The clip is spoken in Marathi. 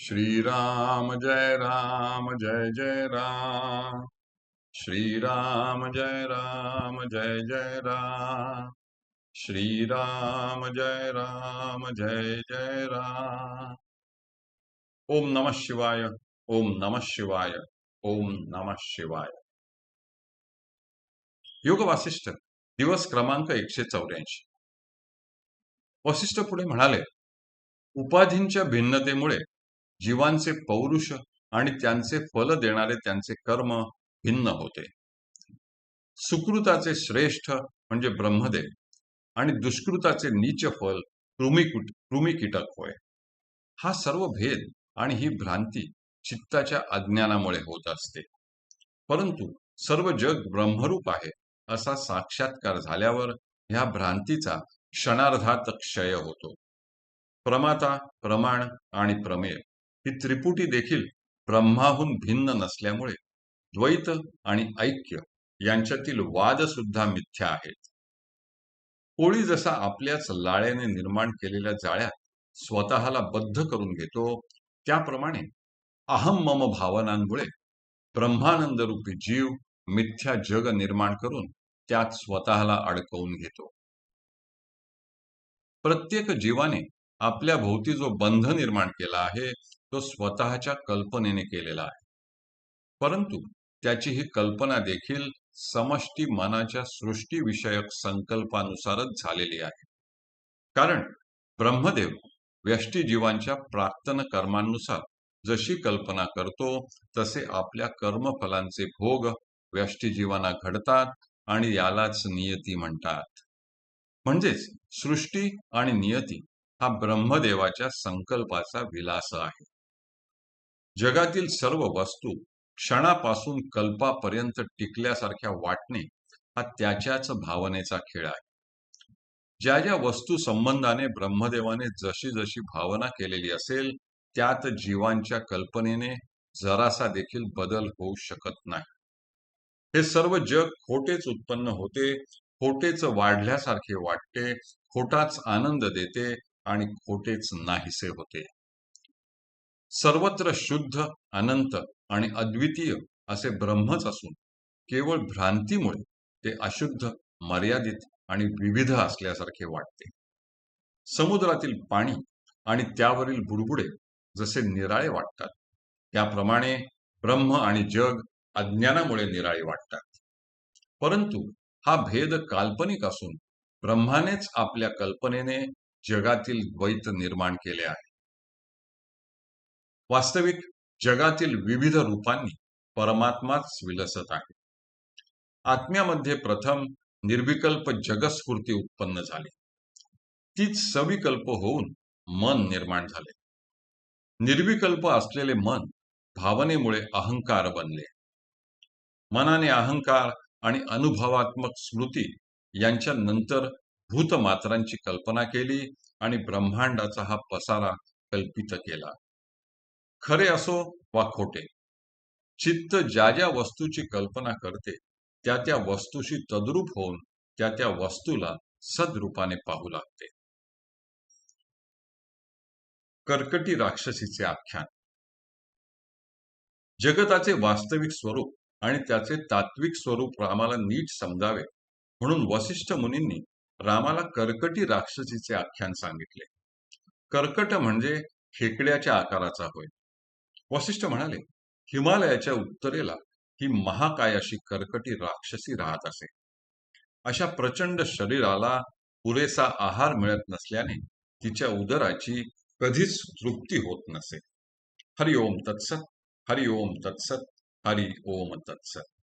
श्रीराम जय राम जय जय राम। श्रीराम जय राम जय जय राम। श्रीराम जय राम जय जय राम। ओम नमः शिवाय ओम नमः शिवाय ओम नमः शिवाय। योग वासिष्ठ दिवस क्रमांक एकशे चौऱ्याऐंशी. वसिष्ठ पुढे म्हणाले उपाधींच्या भिन्नतेमुळे जीवांचे पौरुष आणि त्यांचे फल देणारे त्यांचे कर्म भिन्न होते. सुकृताचे श्रेष्ठ म्हणजे ब्रह्मदेव आणि दुष्कृताचे नीच फल कृमिकुट कृमिकीटक होय. हा सर्व भेद आणि ही भ्रांती चित्ताच्या अज्ञानामुळे होत असते. परंतु सर्व जग ब्रह्मरूप आहे असा साक्षात्कार झाल्यावर ह्या भ्रांतीचा क्षणार्धात क्षय होतो. प्रमाता प्रमाण आणि प्रमेय. ही त्रिपुटी देखील ब्रह्माहून भिन्न नसल्यामुळे द्वैत आणि ऐक्य यांच्यातील वाद सुद्धा मिथ्या आहेत. कोळी जसा आपल्याच लाळ्याने निर्माण केलेल्या जाळ्यात स्वतःला बद्ध करून घेतो त्याप्रमाणे अहम मम भावनांमुळे ब्रह्मानंद रूपी जीव मिथ्या जग निर्माण करून त्यात स्वतःला अडकवून घेतो. प्रत्येक जीवाने आपल्या भोवती जो बंध निर्माण केला आहे तो स्वतःच्या कल्पनेने केलेला आहे. परंतु त्याची ही कल्पना देखील समष्टी मनाच्या सृष्टीविषयक संकल्पानुसारच झालेली आहे. कारण ब्रह्मदेव व्यष्टीजीवांच्या प्राक्तन कर्मांनुसार जशी कल्पना करतो तसे आपल्या कर्मफलांचे भोग व्यष्टीजीवांना घडतात आणि यालाच नियती म्हणतात. म्हणजेच सृष्टी आणि नियती हा ब्रह्मदेवाच्या संकल्पाचा विलास आहे. जगातील सर्व वस्तू क्षणापासून कल्पापर्यंत टिकल्यासारख्या वाटणे हा त्याच्याच भावनेचा खेळ आहे. ज्या ज्या वस्तू संबंधाने ब्रह्मदेवाने जशी जशी भावना केलेली असेल त्यात जीवांच्या कल्पनेने जरासा देखील बदल होऊ शकत नाही. हे सर्व जग खोटेच उत्पन्न होते खोटेच वाढल्यासारखे वाटते खोटाच आनंद देते आणि खोटेच नाहीसे होते. सर्वत्र शुद्ध अनंत आणि अद्वितीय असे ब्रह्मच असून केवळ भ्रांतीमुळे ते अशुद्ध मर्यादित आणि विविध असल्यासारखे वाटते. समुद्रातील पाणी आणि त्यावरील बुडबुडे जसे निराळे वाटतात त्याप्रमाणे ब्रह्म आणि जग अज्ञानामुळे निराळे वाटतात. परंतु हा भेद काल्पनिक असून ब्रह्मानेच आपल्या कल्पनेने जगातील द्वैत निर्माण केले आहे. वास्तविक जगातील विविध रूपांनी परमात्माच विलसत आहे. आत्म्यामध्ये प्रथम निर्विकल्प जगस्फूर्ती उत्पन्न झाली. तीच सविकल्प होऊन मन निर्माण झाले. निर्विकल्प असलेले मन भावनेमुळे अहंकार बनले. मनाने अहंकार आणि अनुभवात्मक स्मृती यांच्या नंतर भूतमात्रांची कल्पना केली आणि ब्रह्मांडाचा हा पसारा कल्पित केला. खरे असो वा खोटे. चित्त ज्या ज्या वस्तूची कल्पना करते त्या त्या वस्तूशी तद्रूप होऊन त्या त्या वस्तूला सद्रूपाने पाहू लागते. कर्कटी राक्षसीचे आख्यान. जगताचे वास्तविक स्वरूप आणि त्याचे तात्विक स्वरूप रामाला नीट समजावे म्हणून वसिष्ठ मुनींनी रामाला कर्कटी राक्षसीचे आख्यान सांगितले. कर्कट म्हणजे खेकड्याच्या आकाराचा होय. वशिष्ठ म्हणाले हिमालयाच्या उत्तरेला ही महाकाय अशी कर्कटी राक्षसी राहत असे. अशा प्रचंड शरीराला पुरेसा आहार मिळत नसल्याने तिच्या उदराची कधीच तृप्ती होत नसे. हरि ओम तत्सत हरि ओम तत्सत हरि ओम तत्सत.